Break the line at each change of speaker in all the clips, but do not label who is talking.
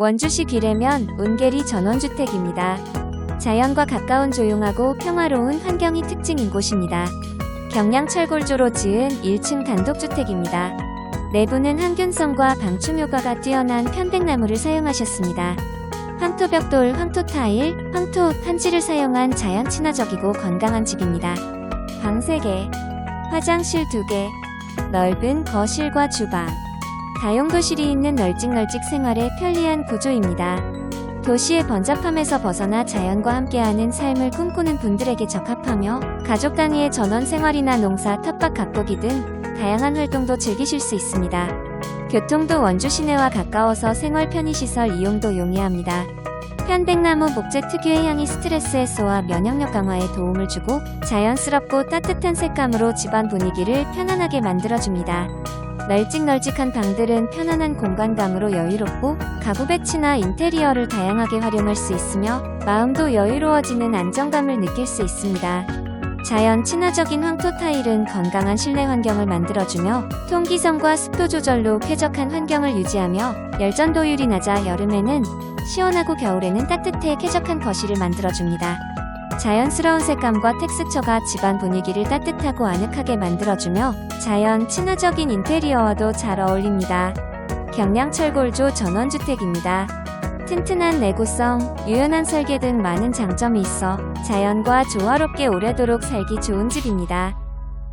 원주시 귀래면 운계리 전원주택입니다. 자연과 가까운 조용하고 평화로운 환경이 특징인 곳입니다. 경량철골조로 지은 1층 단독주택입니다. 내부는 항균성과 방충 효과가 뛰어난 편백나무를 사용하셨습니다. 황토벽돌, 황토타일, 황토 판지를 사용한 자연 친화적이고 건강한 집입니다. 방 3개, 화장실 2개, 넓은 거실과 주방, 다용도실이 있는 널찍널찍 생활에 편리한 구조입니다. 도시의 번잡함에서 벗어나 자연과 함께하는 삶을 꿈꾸는 분들에게 적합하며 가족 단위의 전원 생활이나 농사, 텃밭 가꾸기 등 다양한 활동도 즐기실 수 있습니다. 교통도 원주 시내와 가까워서 생활 편의시설 이용도 용이합니다. 편백나무 목재 특유의 향이 스트레스 해소와 면역력 강화에 도움을 주고 자연스럽고 따뜻한 색감으로 집안 분위기를 편안하게 만들어줍니다. 널찍널찍한 방들은 편안한 공간감으로 여유롭고 가구 배치나 인테리어를 다양하게 활용할 수 있으며 마음도 여유로워지는 안정감을 느낄 수 있습니다. 자연 친화적인 황토 타일은 건강한 실내 환경을 만들어주며 통기성과 습도 조절로 쾌적한 환경을 유지하며 열전도율이 낮아 여름에는 시원하고 겨울에는 따뜻해 쾌적한 거실을 만들어줍니다. 자연스러운 색감과 텍스처가 집안 분위기를 따뜻하고 아늑하게 만들어주며 자연 친화적인 인테리어와도 잘 어울립니다. 경량철 골조 전원주택입니다. 튼튼한 내구성, 유연한 설계 등 많은 장점이 있어 자연과 조화롭게 오래도록 살기 좋은 집입니다.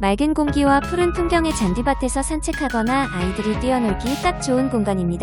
맑은 공기와 푸른 풍경의 잔디밭에서 산책하거나 아이들이 뛰어놀기 딱 좋은 공간입니다.